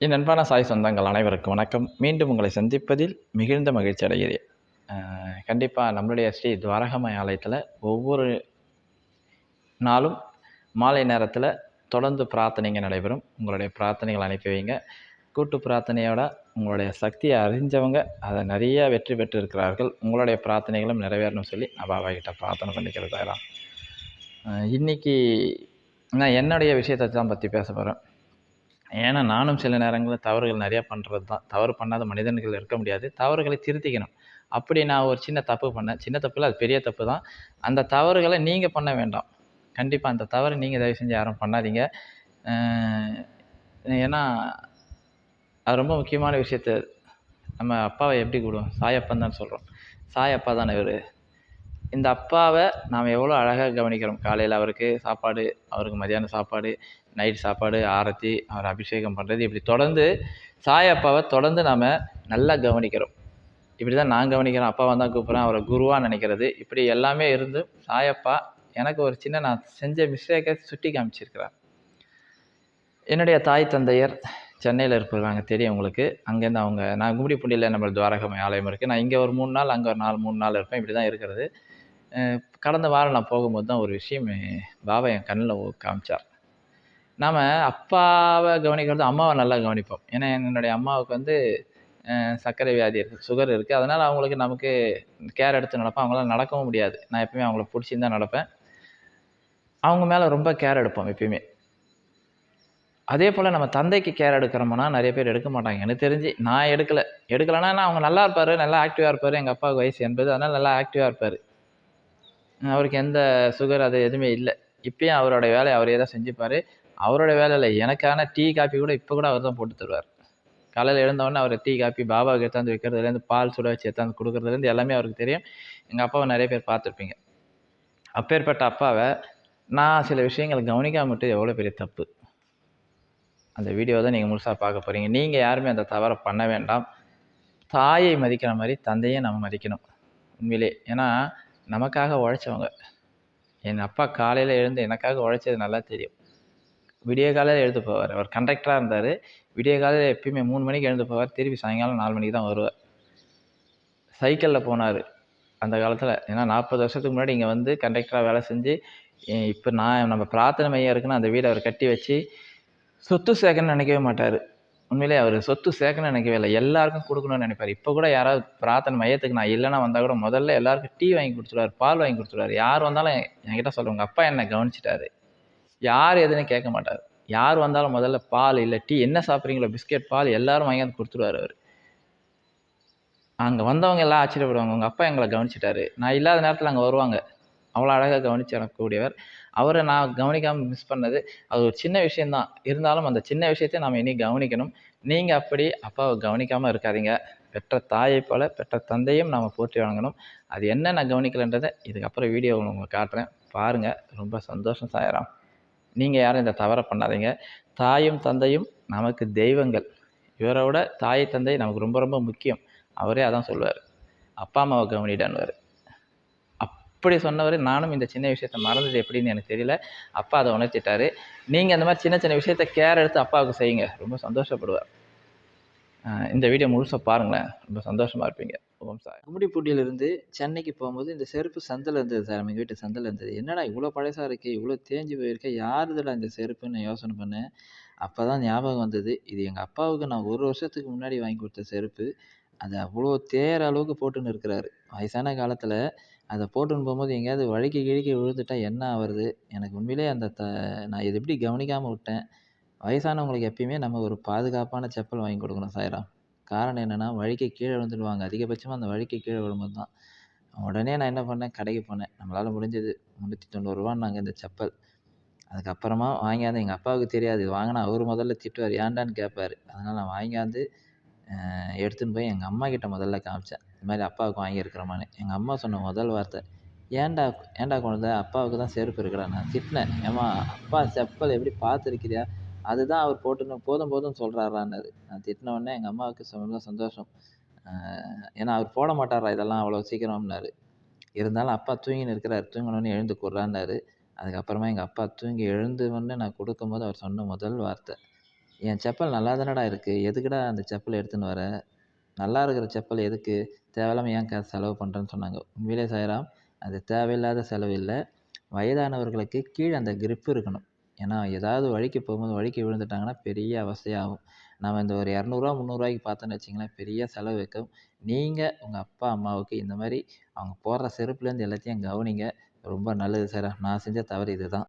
என் அன்பான சாய் சொந்தங்கள் அனைவருக்கும் வணக்கம். மீண்டும் உங்களை சந்திப்பதில் மிகுந்த மகிழ்ச்சி அடைகிறேன். கண்டிப்பாக நம்மளுடைய ஸ்ரீ துவாரகமய ஆலயத்தில் ஒவ்வொரு நாளும் மாலை நேரத்தில் தொடர்ந்து பிரார்த்தனைங்க நடைபெறும். உங்களுடைய பிரார்த்தனைகள் அனுப்பி வைங்க. கூட்டு பிரார்த்தனையோட உங்களுடைய சக்தியை அறிஞ்சவங்க அதை நிறைய வெற்றி பெற்று இருக்கிறார்கள் உங்களுடைய பிரார்த்தனைகளும் நிறைவேறணும் சொல்லி நான் பாபா கிட்ட பிரார்த்தனை பண்ணிக்கிறதாயிரம் இன்றைக்கி நான் என்னுடைய விஷயத்தை தான் பற்றி பேச போகிறேன் ஏன்னா நானும் சில நேரங்களில் தவறுகள் நிறையா பண்ணுறது தான் தவறு பண்ணாத மனிதன்கள் இருக்க முடியாது. தவறுகளை திருத்திக்கணும். அப்படி நான் ஒரு சின்ன தப்பு பண்ணேன். சின்ன தப்பில் அது பெரிய தப்பு தான். அந்த தவறுகளை நீங்கள் பண்ண வேண்டாம். கண்டிப்பாக அந்த தவறு நீங்கள் தயவு செஞ்சு யாரும் பண்ணாதீங்க. ஏன்னா அது ரொம்ப முக்கியமான விஷயத்த நம்ம அப்பாவை எப்படி கூடுவோம் சாயப்பன் தான் சொல்கிறோம் சாயப்பா தானே இவர். இந்த அப்பாவை நாம் எவ்வளோ அழகாக கவனிக்கிறோம். காலையில் அவருக்கு சாப்பாடு அவருக்கு மதியானம் சாப்பாடு நைட் சாப்பாடு ஆரத்தி அவர் அபிஷேகம் பண்ணுறது இப்படி தொடர்ந்து சாயப்பாவை தொடர்ந்து நாம் நல்லா கவனிக்கிறோம். இப்படி தான் நான் கவனிக்கிறேன் அப்பாவை தான் கூப்பிட்றேன் அவரை குருவாக நினைக்கிறது. இப்படி எல்லாமே இருந்து சாயப்பா எனக்கு ஒரு சின்ன நான் செஞ்ச மிஸ்டேக்கை சுட்டி காமிச்சிருக்கிறார். என்னுடைய தாய் தந்தையர் சென்னையில் இருப்பாங்க தெரியும் உங்களுக்கு. அங்கேருந்து அவங்க நான் கும்மிடிப்பூண்டியில் நம்ம துவாரகமய ஆலயம் இருக்குது நான் இங்கே ஒரு மூணு நாள் அங்கே ஒரு நாலு மூணு நாள் இருப்பேன் இப்படி தான் இருக்கிறது கடந்த வாரம் நான் போகும்போது தான் ஒரு விஷயம் பாபா என் கண்ணில் காமிச்சார். நாம் அப்பாவை கவனிக்கிறது அம்மாவை நல்லா கவனிப்போம். ஏன்னா என்னுடைய அம்மாவுக்கு வந்து சர்க்கரை வியாதி இருக்குது சுகர் இருக்குது அதனால் அவங்களுக்கு நமக்கு கேர் எடுத்து நடப்பேன் அவங்களால நடக்கவும் முடியாது. நான் எப்பயுமே அவங்கள பிடிச்சின்னு தான் நடப்பேன். அவங்க மேலே ரொம்ப கேர் எடுப்போம் எப்பயுமே. அதே போல் நம்ம தந்தைக்கு கேர் எடுக்கிறோம்னா நிறைய பேர் எடுக்க மாட்டாங்க. எனக்கு தெரிஞ்சு நான் எடுக்கலை. எடுக்கலைன்னா அவங்க நல்லா இருப்பார் நல்லா ஆக்டிவாக இருப்பார். எங்கள் அப்பாவுக்கு வயசு என்பது அதனால் நல்லா ஆக்டிவாக இருப்பார். அவருக்கு எந்த சுகர் அது எதுவுமே இல்லை. இப்பயும் அவரோட வேலையை அவரே தான் செஞ்சுப்பார். அவரோட வேலையில் எனக்கான டீ காப்பி கூட இப்போ கூட அவர் தான் போட்டு தருவார். காலையில் எழுந்தவொடனே அவர் டீ காப்பி பாபாவுக்கு எடுத்தாந்து வைக்கிறதுலேருந்து பால் சுட வச்சு எடுத்தாந்து கொடுக்குறதுலேருந்து எல்லாமே அவருக்கு தெரியும். எங்கள் அப்பாவை நிறைய பேர் பார்த்துருப்பீங்க. அப்பேற்பட்ட அப்பாவை நான் சில விஷயங்களை கவனிக்காம விட்டு எவ்வளோ பெரிய தப்பு. அந்த வீடியோ தான் நீங்கள் முழுசாக பார்க்க போகிறீங்க நீங்கள் யாருமே அந்த தவறை பண்ண வேண்டாம். தாயை மதிக்கிற மாதிரி தந்தையை நம்ம மதிக்கணும். உண்மையிலே. ஏன்னா நமக்காக உழைச்சவங்க. என் அப்பா காலையில் எழுந்து எனக்காக உழைச்சது நல்லா தெரியும். விடிய காலையில் எழுந்து போவார் அவர் கண்டக்டராக இருந்தார். விடிய காலையில் எப்பயுமே மூணு மணிக்கு எழுந்து போவார் திருப்பி சாயங்காலம் நாலு மணிக்கு தான் வருவார். சைக்கிளில் போனார் அந்த காலத்தில். ஏன்னா நாற்பது வருஷத்துக்கு முன்னாடி இங்கே வந்து கண்டக்டராக வேலை செஞ்சு இப்போ நான் நம்ம பிரார்த்தனை மையம் இருக்குன்னு அந்த வீடை அவர் கட்டி வச்சு சொத்து சேர்க்கணும்னு நினைக்கவே மாட்டார். உண்மையிலே அவர் சொத்து சேர்க்கணும்னு நினைக்கவே இல்லை. எல்லாருக்கும் கொடுக்கணும்னு நினைப்பார். இப்போ கூட யாராவது பிரார்த்தனை மையத்துக்கு நான் இல்லைன்னா வந்தால் கூட முதல்ல எல்லாருக்கும் டீ வாங்கி கொடுத்துருவார் பால் வாங்கி கொடுத்துருவார். யார் வந்தாலும் என்கிட்ட சொல்லுவாங்க அப்பா என்னை கவனிச்சிட்டாரு. யார் எதுன்னு கேட்க மாட்டார். யார் வந்தாலும் முதல்ல பால் இல்லை டீ என்ன சாப்பிட்றீங்களோ பிஸ்கெட் பால் எல்லாரும் வாங்கி வந்து கொடுத்துருவார் அவர். அங்கே வந்தவங்க எல்லாம் ஆச்சரியப்படுவாங்க. உங்கள் அப்பா எங்களை கவனிச்சிட்டாரு. நான் இல்லாத நேரத்தில் அங்கே வருவாங்க. அவ்வளோ அழகாக கவனிச்சிடக்கூடியவர் அவரை நான் கவனிக்காமல் மிஸ் பண்ணது அது ஒரு சின்ன விஷயந்தான் இருந்தாலும் அந்த சின்ன விஷயத்தை நாம் இனி கவனிக்கணும். நீங்கள் அப்படி அப்பாவை கவனிக்காமல் இருக்காதீங்க. பெற்ற தாயை போல் பெற்ற தந்தையும் நாம் போற்றி வழங்கணும் அது என்ன நான் கவனிக்கலைன்றதை இதுக்கப்புறம் வீடியோ உங்களுக்கு காட்டுறேன். பாருங்கள் ரொம்ப சந்தோஷம் சாயிரம். நீங்கள் யாரும் இந்த தவறை பண்ணாதீங்க. தாயும் தந்தையும் நமக்கு தெய்வங்கள். இவரோட தாய் தந்தை நமக்கு ரொம்ப ரொம்ப முக்கியம். அவரே அதான் சொல்லுவார். அப்பா அம்மாவை கவனிடான்னுவார். அப்படி சொன்னவர் நானும் இந்த சின்ன விஷயத்த மறந்தது எப்படின்னு எனக்கு தெரியல. அப்பா அதை உணர்த்திட்டார். நீங்கள் அந்த மாதிரி சின்ன சின்ன விஷயத்த கேர் எடுத்து அப்பாவுக்கு செய்யுங்க. ரொம்ப சந்தோஷப்படுவார். இந்த வீடியோ முழுசாக பாருங்களேன். ரொம்ப சந்தோஷமாக இருப்பீங்க. ஓம் சார் கும்மிடிப்பூண்டியிலிருந்து சென்னைக்கு போகும்போது இந்த செருப்பு சந்தில் இருந்தது சார். எங்கள் வீட்டு சந்தில் இருந்தது. என்னடா இவ்வளோ பழசாக இருக்குது இவ்வளோ தேஞ்சு போயிருக்க இதில் இந்த செருப்புன்னு யோசனை பண்ணேன். அப்போ தான் ஞாபகம் வந்தது இது எங்கள் அப்பாவுக்கு நான் ஒரு வருஷத்துக்கு முன்னாடி வாங்கி கொடுத்த செருப்பு. அது அவ்வளோ தேர அளவுக்கு போட்டுன்னு இருக்கிறாரு. வயசான காலத்தில் அதை போட்டுன்னு போகும்போது எங்கேயாவது வழுக்கி கிழக்கி விழுந்துட்டா என்ன ஆகுறது எனக்கு உண்மையிலே அந்த த நான் இதை எப்படி கவனிக்காமல் விட்டேன்? வயசானவங்களுக்கு எப்பயுமே நம்ம ஒரு பாதுகாப்பான செப்பல் வாங்கி கொடுக்கணும் சாய்ராம். காரணம் என்னென்னா வழுக்கி கீழே விழுந்துடுவாங்க. அதிகபட்சமாக அந்த வழுக்கி கீழே விழும்போது தான். உடனே நான் என்ன பண்ணேன்? கடைக்கு போனேன். நம்மளால் முடிஞ்சது முந்நூற்றி தொண்ணூறுரூவான்னாங்க இந்த செப்பல். அதுக்கப்புறமா வாங்கியாந்து எங்கள் அப்பாவுக்கு தெரியாது. வாங்கினா அவர் முதல்ல திட்டுவார். ஏன்டான்னு கேட்பாரு அதனால் நான் வாங்கியாந்து எடுத்துன்னு போய் எங்கள் அம்மா கிட்ட முதல்ல காமிச்சேன். இது மாதிரி அப்பாவுக்கு வாங்கியிருக்கிறோமான்னு. எங்கள் அம்மா சொன்ன முதல் வார்த்தை ஏன்டா ஏன்டா கொண்டு அப்பாவுக்கு தான் செருப்பு இருக்குடா. நான் திட்டினேன். ஏம்மா அப்பா செப்பல் எப்படி பார்த்துருக்கிறியா? அதுதான் அவர் போட்டுன்னு போதும் போதும் சொல்கிறாரான்னாரு நான் திட்டினோடனே எங்கள் அம்மாவுக்கு ரொம்ப சந்தோஷம். ஏன்னா அவர் போட மாட்டாரா இதெல்லாம் அவ்வளோ சீக்கிரம்னாரு. இருந்தாலும் அப்பா தூங்கின்னு இருக்கிறார். தூங்கினோடனே எழுந்து கொடுறான்னாரு. அதுக்கப்புறமா எங்கள் அப்பா தூங்கி எழுந்து நான் கொடுக்கும்போது அவர் சொன்ன முதல் வார்த்தை. என் செப்பல் நல்லா தானடா இருக்குது எதுக்குடா அந்த செப்பல் எடுத்துன்னு வர? நல்லா இருக்கிற செப்பல் எதுக்கு? தேவையில்லாமல் ஏன் காசு செலவு பண்ணுறேன்னு சொன்னாங்க. உண்மையிலே சாயராம் அது தேவையில்லாத செலவு இல்லை. வயதானவர்களுக்கு கீழே அந்த கிரிப்பு இருக்கணும். ஏன்னா ஏதாவது வழிக்கு போகும்போது வழிக்கு விழுந்துட்டாங்கன்னா பெரிய அவஸ்தையாகும். நம்ம இந்த ஒரு இரநூறுவா முந்நூறுரூவாய்க்கு பார்த்தோன்னு வச்சிங்கன்னா பெரிய செலவு வைக்கும். நீங்கள் உங்கள் அப்பா அம்மாவுக்கு இந்த மாதிரி அவங்க போடுற செருப்புலேருந்து எல்லாத்தையும் கவனிங்க. ரொம்ப நல்லது சார். நான் செஞ்ச தவறு இது தான்